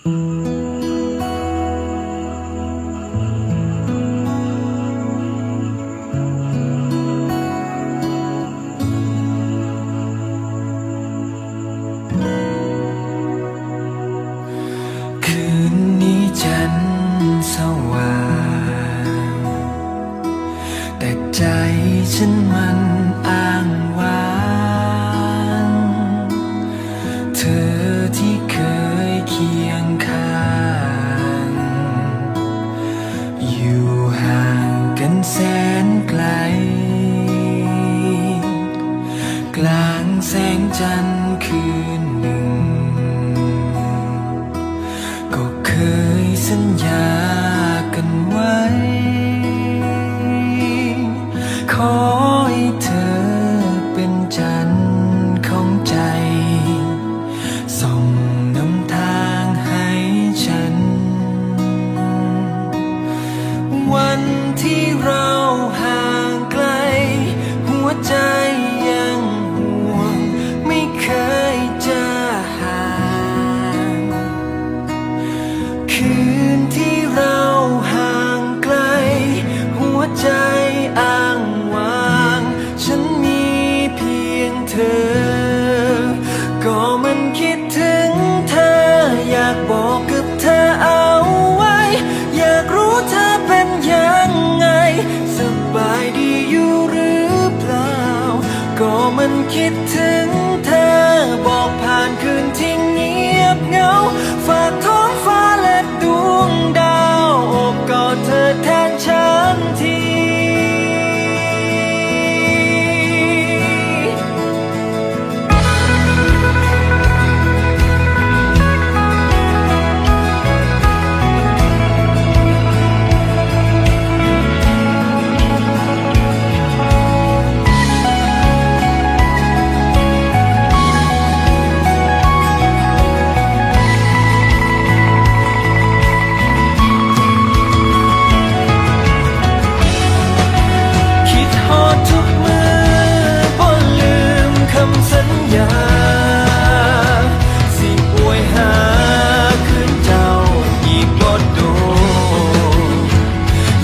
คืนนี้ฉันสว่าง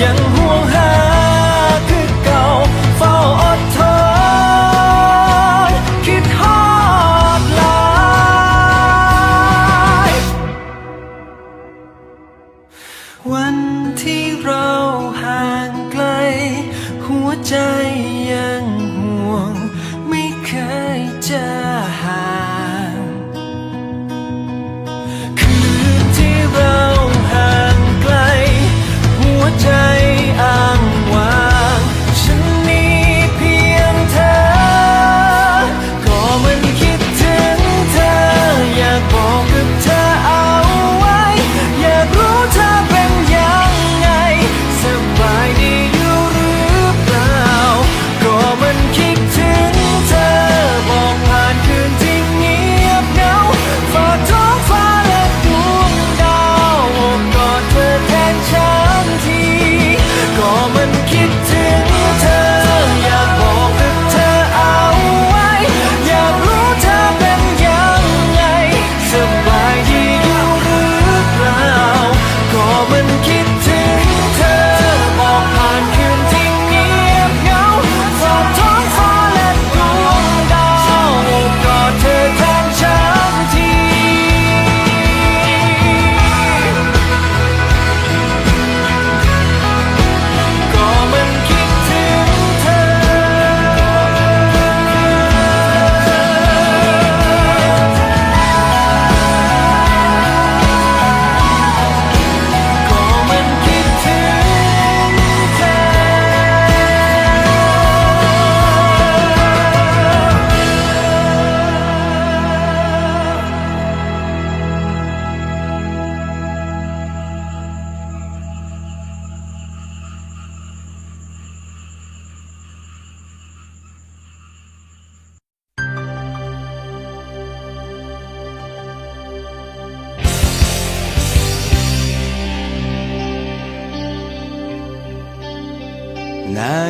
ยังห่วงหาคือเก่าเฝ้าอดทนคิดฮอดลายวันที่เราห่างไกล หัวใจยังห่วง ไม่เคยจะหาย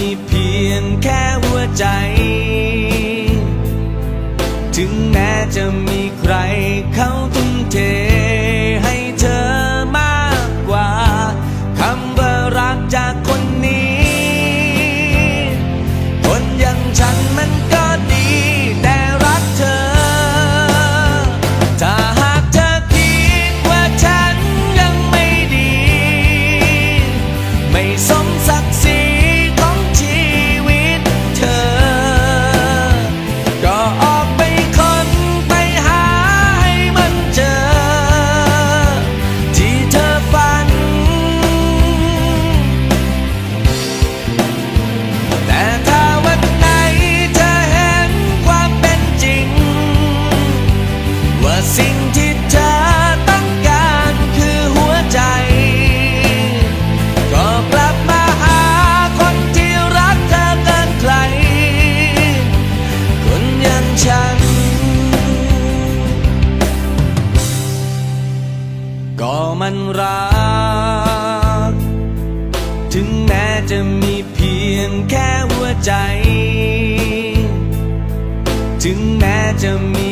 ี ยงแค่หัวใจ ถึงแม้จะมีใครเขาทุ่มเทให้เธอมากกว่าคำว่ารักจากคนนี้ คนอย่างฉันมันก็ดีแต่รักเธอ ถ้าหากเธอคิดว่าฉันยังไม่ดี ไม่สม มเป็นจริงว่าสิ่งที่เธอต้องก imagine me